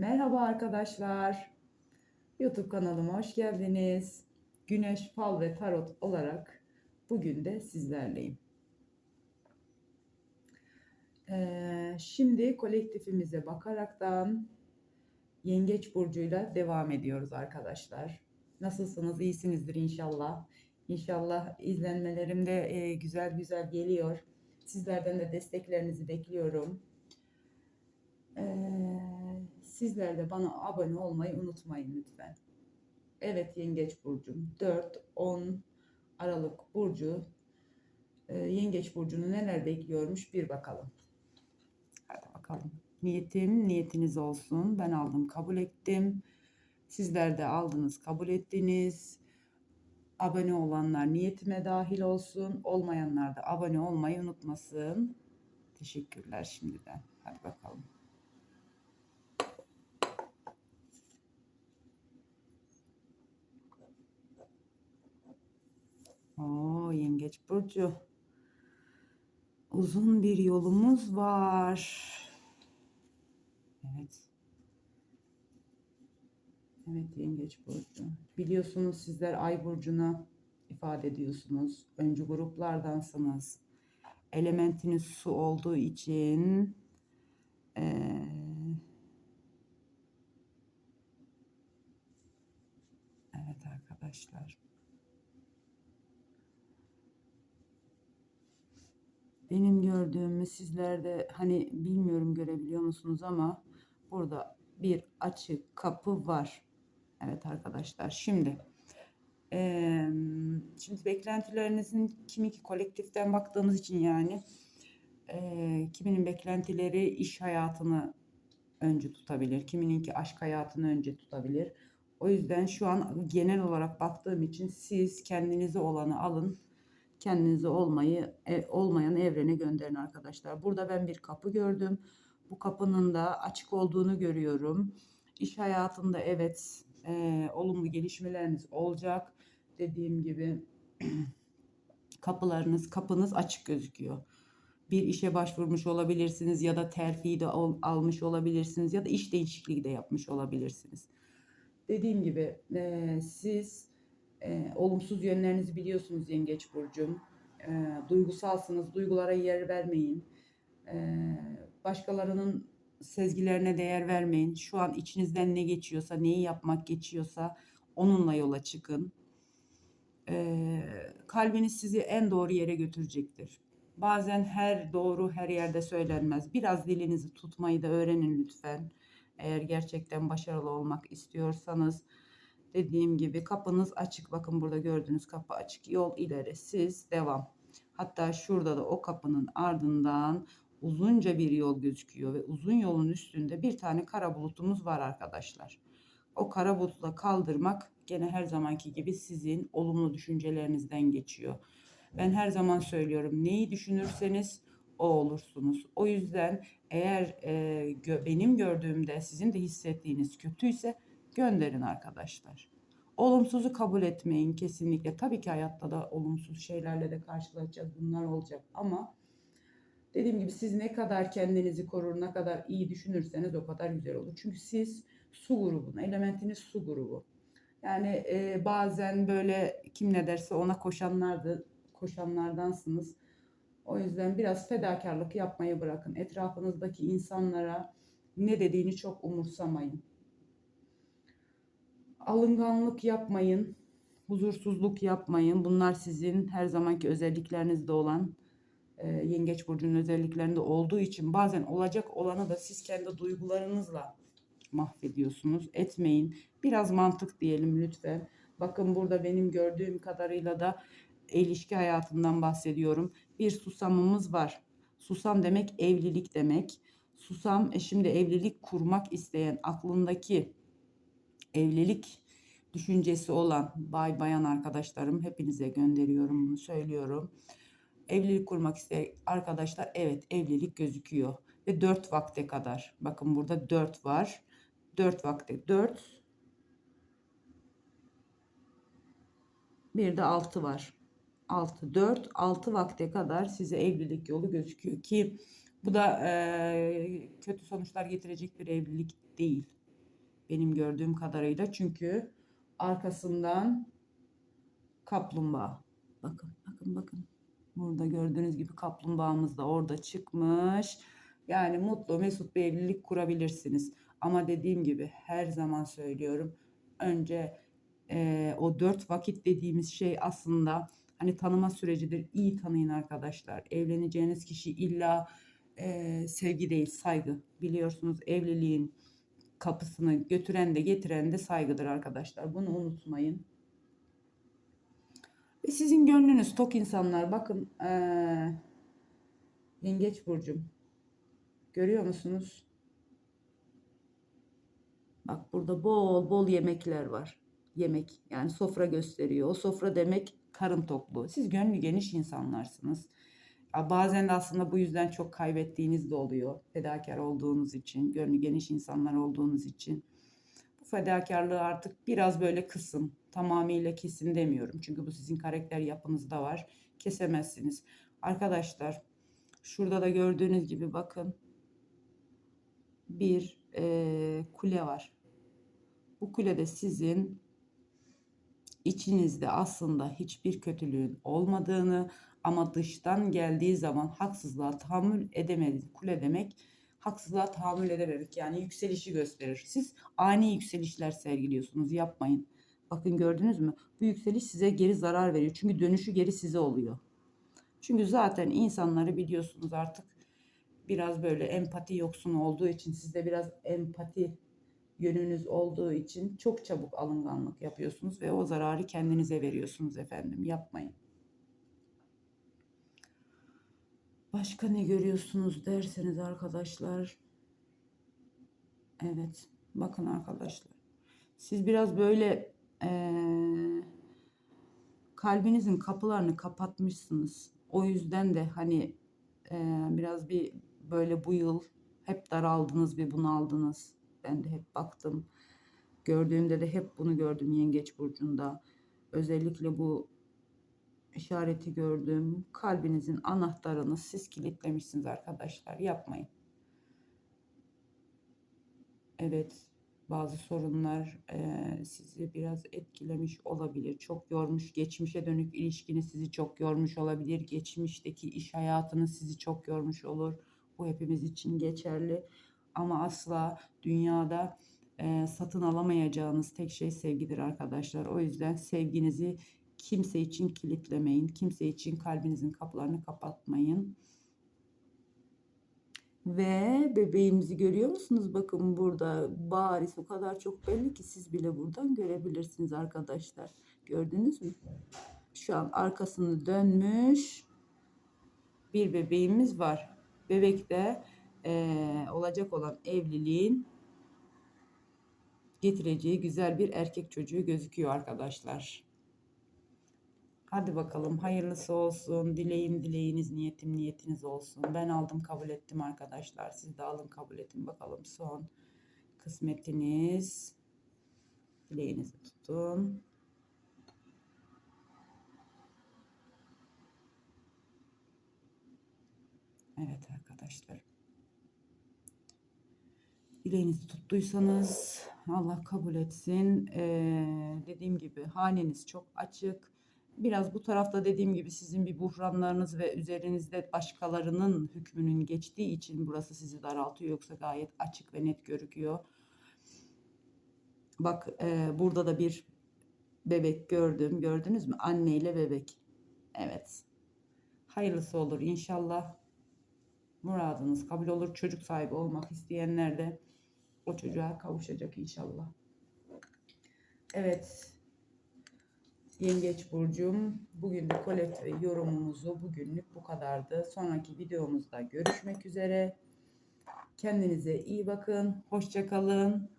Merhaba arkadaşlar. YouTube kanalıma hoş geldiniz. Güneş, Fal ve Tarot olarak bugün de sizlerleyim. Ee, şimdi kolektifimize bakaraktan Yengeç Burcu'yla devam ediyoruz arkadaşlar. Nasılsınız? İyisinizdir inşallah. İnşallah izlenmelerim de e, güzel güzel geliyor. Sizlerden de desteklerinizi bekliyorum. Ee, sizler de bana abone olmayı unutmayın lütfen. Evet Yengeç Burcu'm 4-10 Aralık Burcu Ee, Yengeç Burcu'nu neler bekliyormuş bir bakalım. Hadi bakalım. Niyetim niyetiniz olsun. Ben aldım kabul ettim. Sizler de aldınız kabul ettiniz. Abone olanlar niyetime dahil olsun. Olmayanlar da abone olmayı unutmasın. Teşekkürler şimdiden. Hadi bakalım. Oo, Yengeç Burcu. Uzun bir yolumuz var. Evet. Evet Yengeç Burcu. Biliyorsunuz sizler Ay Burcu'na ifade ediyorsunuz. Öncü gruplardansınız. Elementiniz su olduğu için eee, evet arkadaşlar. Benim gördüğümü sizler de hani bilmiyorum görebiliyor musunuz ama burada bir açık kapı var. Evet arkadaşlar şimdi eee, şimdi beklentilerinizin kimi ki kolektiften baktığımız için yani eee, kiminin beklentileri iş hayatını önce tutabilir. Kimininki aşk hayatını önce tutabilir. O yüzden şu an genel olarak baktığım için siz kendinize olanı alın kendinizi olmayı e, olmayan evrene gönderin arkadaşlar. Burada ben bir kapı gördüm. Bu kapının da açık olduğunu görüyorum. İş hayatında evet e, olumlu gelişmeleriniz olacak. Dediğim gibi kapılarınız, kapınız açık gözüküyor. Bir işe başvurmuş olabilirsiniz ya da terfi de al- almış olabilirsiniz ya da iş değişikliği de yapmış olabilirsiniz. Dediğim gibi e, siz e, olumsuz yönlerinizi biliyorsunuz Yengeç Burcu'm. E, duygusalsınız, duygulara yer vermeyin. E, başkalarının sezgilerine değer vermeyin. Şu an içinizden ne geçiyorsa, neyi yapmak geçiyorsa onunla yola çıkın. E, kalbiniz sizi en doğru yere götürecektir. Bazen her doğru her yerde söylenmez. Biraz dilinizi tutmayı da öğrenin lütfen. Eğer gerçekten başarılı olmak istiyorsanız dediğim gibi kapınız açık. Bakın burada gördüğünüz kapı açık. Yol ileri siz devam. Hatta şurada da o kapının ardından uzunca bir yol gözüküyor ve uzun yolun üstünde bir tane kara bulutumuz var arkadaşlar. O kara bulutu da kaldırmak gene her zamanki gibi sizin olumlu düşüncelerinizden geçiyor. Ben her zaman söylüyorum neyi düşünürseniz o olursunuz. O yüzden eğer e, gö- benim gördüğümde sizin de hissettiğiniz kötüyse gönderin arkadaşlar. Olumsuzu kabul etmeyin kesinlikle. Tabii ki hayatta da olumsuz şeylerle de karşılaşacağız. Bunlar olacak ama dediğim gibi siz ne kadar kendinizi korur, ne kadar iyi düşünürseniz o kadar güzel olur. Çünkü siz su grubun, elementiniz su grubu. Yani e, bazen böyle kim ne derse ona koşanlardı, koşanlardansınız. O yüzden biraz fedakarlık yapmayı bırakın. Etrafınızdaki insanlara ne dediğini çok umursamayın. Alınganlık yapmayın, huzursuzluk yapmayın. Bunlar sizin her zamanki özelliklerinizde olan e, Yengeç burcunun özelliklerinde olduğu için bazen olacak olanı da siz kendi duygularınızla mahvediyorsunuz. Etmeyin. Biraz mantık diyelim lütfen. Bakın burada benim gördüğüm kadarıyla da ilişki hayatından bahsediyorum. Bir susamımız var. Susam demek evlilik demek. Susam e, şimdi evlilik kurmak isteyen aklındaki evlilik düşüncesi olan bay bayan arkadaşlarım hepinize gönderiyorum bunu söylüyorum. Evlilik kurmak isteyen arkadaşlar evet evlilik gözüküyor ve 4 vakte kadar. Bakın burada 4 var. 4 vakte 4 bir de 6 var. 6 4 6 vakte kadar size evlilik yolu gözüküyor ki bu da e, kötü sonuçlar getirecek bir evlilik değil. benim gördüğüm kadarıyla. Çünkü arkasından kaplumbağa. Bakın bakın bakın. Burada gördüğünüz gibi kaplumbağamız da orada çıkmış. Yani mutlu mesut bir evlilik kurabilirsiniz. Ama dediğim gibi her zaman söylüyorum. Önce eee, o dört vakit dediğimiz şey aslında hani tanıma sürecidir. İyi tanıyın arkadaşlar. Evleneceğiniz kişi illa eee, sevgi değil saygı. Biliyorsunuz evliliğin kapısını götüren de getiren de saygıdır arkadaşlar. Bunu unutmayın. Ve sizin gönlünüz tok insanlar. Bakın eee, Yengeç Burcum. Görüyor musunuz? Bak burada bol bol yemekler var. Yemek yani sofra gösteriyor. O sofra demek karın tokluğu. Siz gönlü geniş insanlarsınız. Bazen de aslında bu yüzden çok kaybettiğiniz de oluyor. Fedakar olduğunuz için, gönlü geniş insanlar olduğunuz için. Bu fedakarlığı artık biraz böyle kısın. Tamamıyla kesin demiyorum. Çünkü bu sizin karakter yapınızda var. Kesemezsiniz. Arkadaşlar şurada da gördüğünüz gibi bakın bir eee, kule var. Bu kulede sizin içinizde aslında hiçbir kötülüğün olmadığını ama dıştan geldiği zaman haksızlığa tahammül edemediğiniz kule demek haksızlığa tahammül edememek yani yükselişi gösterir. Siz ani yükselişler sergiliyorsunuz yapmayın. Bakın gördünüz mü? Bu yükseliş size geri zarar veriyor. Çünkü dönüşü geri size oluyor. Çünkü zaten insanları biliyorsunuz artık biraz böyle empati yoksunu olduğu için sizde biraz empati yönünüz olduğu için çok çabuk alınganlık yapıyorsunuz ve o zararı kendinize veriyorsunuz efendim. Yapmayın. Başka ne görüyorsunuz derseniz arkadaşlar. Evet. Bakın arkadaşlar. Siz biraz böyle eee, kalbinizin kapılarını kapatmışsınız. O yüzden de hani eee, biraz bir böyle bu yıl hep daraldınız bir bunaldınız. Ben de hep baktım. Gördüğümde de hep bunu gördüm Yengeç Burcu'nda. Özellikle bu işareti gördüm. Kalbinizin anahtarını siz kilitlemişsiniz arkadaşlar. Yapmayın. Evet, bazı sorunlar eee, sizi biraz etkilemiş olabilir. Çok yormuş, geçmişe dönük ilişkiniz sizi çok yormuş olabilir. Geçmişteki iş hayatınız sizi çok yormuş olur. Bu hepimiz için geçerli. Ama asla dünyada eee, satın alamayacağınız tek şey sevgidir arkadaşlar. O yüzden sevginizi kimse için kilitlemeyin. Kimse için kalbinizin kapılarını kapatmayın. Ve bebeğimizi görüyor musunuz? Bakın burada bariz o kadar çok belli ki siz bile buradan görebilirsiniz arkadaşlar. Gördünüz mü? Şu an arkasını dönmüş bir bebeğimiz var. Bebek de eee, olacak olan evliliğin getireceği güzel bir erkek çocuğu gözüküyor arkadaşlar. Hadi bakalım hayırlısı olsun. Dileğim dileğiniz, niyetim niyetiniz olsun. Ben aldım kabul ettim arkadaşlar. Siz de alın kabul edin bakalım son kısmetiniz. Dileğinizi tutun. Evet arkadaşlar. Dileğinizi tuttuysanız Allah kabul etsin. Ee, dediğim gibi haneniz çok açık. Biraz bu tarafta dediğim gibi sizin bir buhranlarınız ve üzerinizde başkalarının hükmünün geçtiği için burası sizi daraltıyor. Yoksa gayet açık ve net görüküyor. Bak e, burada da bir bebek gördüm. Gördünüz mü? Anne ile bebek. Evet. Hayırlısı olur inşallah. Muradınız kabul olur. Çocuk sahibi olmak isteyenler de o çocuğa kavuşacak inşallah. Evet. Yengeç Burcu'm bugün de kolet ve yorumumuzu bugünlük bu kadardı. Sonraki videomuzda görüşmek üzere. Kendinize iyi bakın. Hoşça kalın.